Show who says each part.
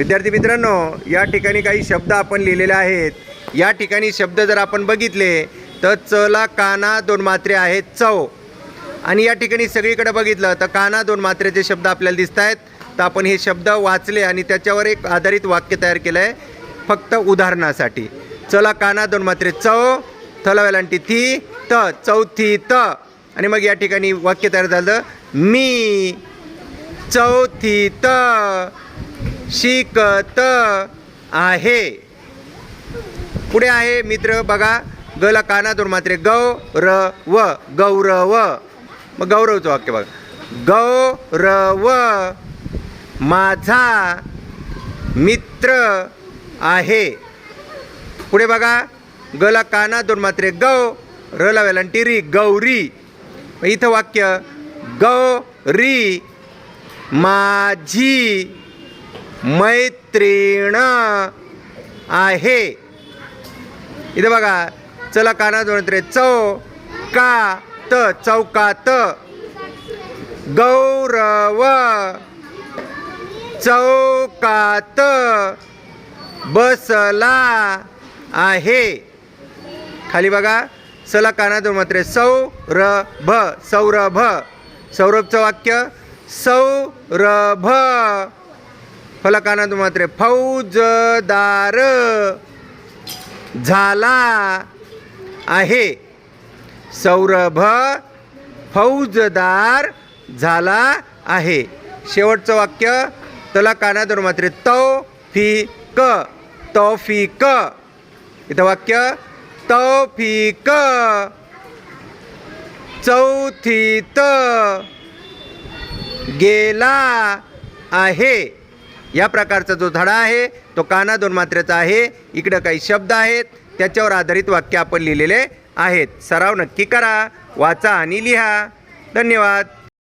Speaker 1: विद्यार्थी मित्रांनो या ठिकाणी काही शब्द आपण लिहिलेले आहेत. या ठिकाणी शब्द जर आपण बघितले तर चला काना दोन मात्रे आहेत चव. आणि या ठिकाणी सगळीकडे बघितलं तर काना दोन मात्रेचे शब्द आपल्याला दिसत आहेत तर आपण हे शब्द वाचले आणि त्याच्यावर एक आधारित वाक्य तयार केलं आहे फक्त उदाहरणासाठी. चला काना दोन मात्रे चव. थला वेलांटी थी त. चौथी त. आणि मग या ठिकाणी वाक्य तयार झालं मी. चौथी त. शिकत आहे. पुढे आहे मित्र बघा गला काना दोन मात्रे. गौ र व गौरव. मग गौरवचं वाक्य बघा. गौरव माझा मित्र आहे. पुढे बघा गला काना दोन मात्रे. गौ र ला वेलांटी री गौरी. इथं वाक्य गौरी माझी मैत्रीण आहे. इथं बघा चला काना जोडत रे चौ का त चौकात. गौरव चौकात बसला आहे. खाली बघा चला काना दोन मात्रे सौरभ सौरभ सौरभचं वाक्य सौरभ. फलकानंद मात्रे फौजदार झाला आहे. सौरभ फौजदार झाला आहे. शेवटचं वाक्य तला काना दोन मात्रे तौफिक तौफिक. इथं वाक्य तौफिक. चौथीत गेला आहे. या प्रकारचा जो धडा आहे तो काना दोन मात्रेचा आहे. इकडं काही शब्द आहेत त्याच्यावर आधारित वाक्य आपण लिहिलेले आहेत. सराव नक्की करा वाचा आणि लिहा. धन्यवाद.